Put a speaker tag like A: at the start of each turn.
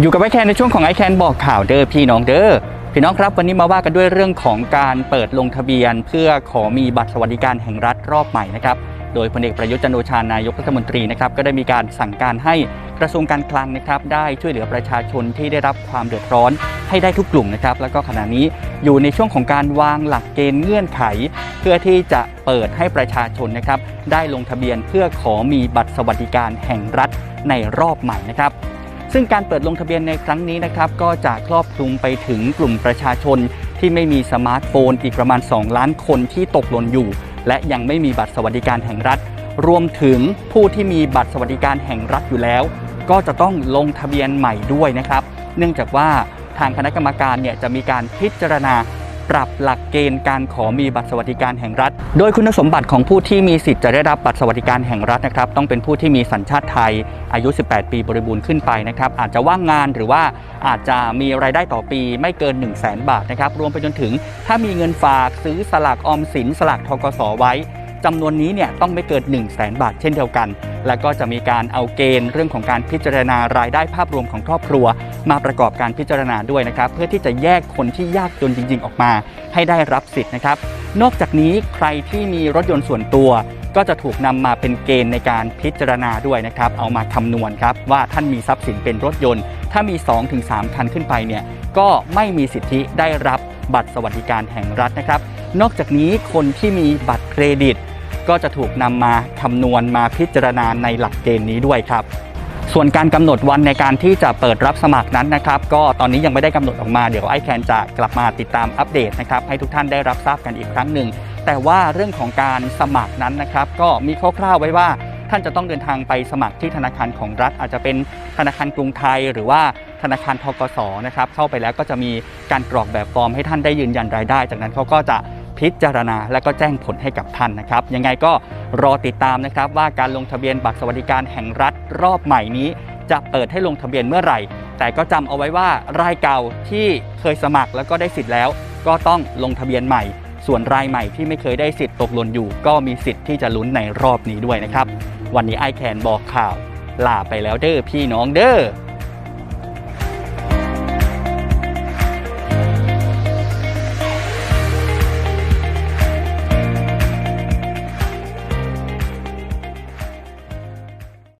A: อยู่กับไอแคนในช่วงของไอแคนบอกข่าวเด้อพี่น้องเด้อพี่น้องครับวันนี้มาว่ากันด้วยเรื่องของการเปิดลงทะเบียน เพื่อขอมีบัตรสวัสดิการแห่งรัฐรอบใหม่นะครับโดยพลเอกประยุทธ์จันโอชานายกรัฐมนตรีนะครับก็ได้มีการสั่งการให้กระทรวงการคลังนะครับได้ช่วยเหลือประชาชนที่ได้รับความเดือดร้อนให้ได้ทุกกลุ่มนะครับแล้วก็ขณะนี้อยู่ในช่วงของการวางหลักเกณฑ์เงื่อนไข เพื่อที่จะเปิดให้ประชาชนนะครับได้ลงทะเบียนเพื่อขอมีบัตรสวัสดิการแห่งรัฐในรอบใหม่นะครับ ซึ่งการเปิดลงทะเบียนในครั้งนี้นะครับก็จะครอบคลุมไปถึงกลุ่มประชาชน ที่ไม่มีสมาร์ทโฟนอีกประมาณ 2 ล้านคนที่ตกหล่นอยู่ และยังไม่มีบัตรสวัสดิการแห่งรัฐ รวมถึงผู้ที่มีบัตรสวัสดิการแห่งรัฐอยู่แล้ว ก็จะต้องลงทะเบียนใหม่ด้วยนะครับ เนื่องจากว่าทางคณะกรรมการเนี่ยจะมีการพิจารณา ปรับหลักเกณฑ์การขอมีบัตรสวัสดิการแห่งรัฐ โดยคุณสมบัติของผู้ที่มีสิทธิ์จะได้รับบัตรสวัสดิการแห่งรัฐนะครับต้องเป็นผู้ที่มีสัญชาติไทยอายุ 18 ปีบริบูรณ์ขึ้นไปนะครับอาจจะว่างงานหรือว่าอาจจะมีรายได้ต่อปีไม่เกิน 1 0 0 0 0แบาทนะครับรวมไปจนถึงถ้ามีเงินฝากซื้อสลากออมสินสลากทกสไว้ จำนวนนี้เนี่ยต้องไม่เกิน1 0 0 0 0แบาทเช่นเดียวกัน แล้วก็จะมีการเอาเกณฑ์เรื่องของการพิจารณารายได้ภาพรวมของครอบครัว มาประกอบการพิจารณาด้วยนะครับ เพื่อที่จะแยกคนที่ยากจนจริง ๆ ออกมา ให้ได้รับสิทธิ์นะครับ นอกจากนี้ใครที่มีรถยนต์ส่วนตัว ก็จะถูกนำมาเป็นเกณฑ์ในการพิจารณาด้วยนะครับ เอามาคำนวณครับว่าท่านมีทรัพย์สินเป็นรถยนต์ ถ้ามี 2-3 คันขึ้นไปเนี่ยก็ไม่มีสิทธิได้รับบัตรสวัสดิการแห่งรัฐนะครับ นอกจากนี้คนที่มีบัตรเครดิต ก็จะถูกนำมาคำนวณมาพิจารณาในหลักเกณฑ์นี้ด้วยครับ ส่วนการกำหนดวันในการที่จะเปิดรับสมัครนั้นนะครับ ก็ตอนนี้ยังไม่ได้กำหนดออกมาเดี๋ยวไอแคนจะกลับมาติดตามอัปเดตนะครับให้ทุกท่านได้รับทราบกันอีกครั้งหนึ่งแต่ว่าเรื่องของการสมัครนั้นนะครับ ก็มีคร่าวๆไว้ว่าท่านจะต้องเดินทางไปสมัครที่ธนาคารของรัฐ อาจจะเป็นธนาคารกรุงไทย หรือว่าธนาคารทกสนะครับ เข้าไปแล้วก็จะมีการกรอกแบบฟอร์มให้ท่านได้ยืนยันรายได้ จากนั้นเขาก็จะพิจารณาและก็แจ้งผลให้กับท่านนะครับ ยังไงก็ รอติดตามนะครับว่าการลงทะเบียนบัตรสวัสดิการแห่งรัฐรอบใหม่นี้ จะเปิดให้ลงทะเบียนเมื่อไหร่ แต่ก็จำเอาไว้ว่ารายเก่าที่เคยสมัครแล้วก็ได้สิทธิ์แล้ว ก็ต้องลงทะเบียนใหม่ ส่วนรายใหม่ที่ไม่เคยได้สิทธิ์ตกหล่นอยู่ ก็มีสิทธิ์ที่จะลุ้นในรอบนี้ด้วยนะครับ วันนี้ไอแคนบอกข่าวลาไปแล้วเด้อพี่น้องเด้อ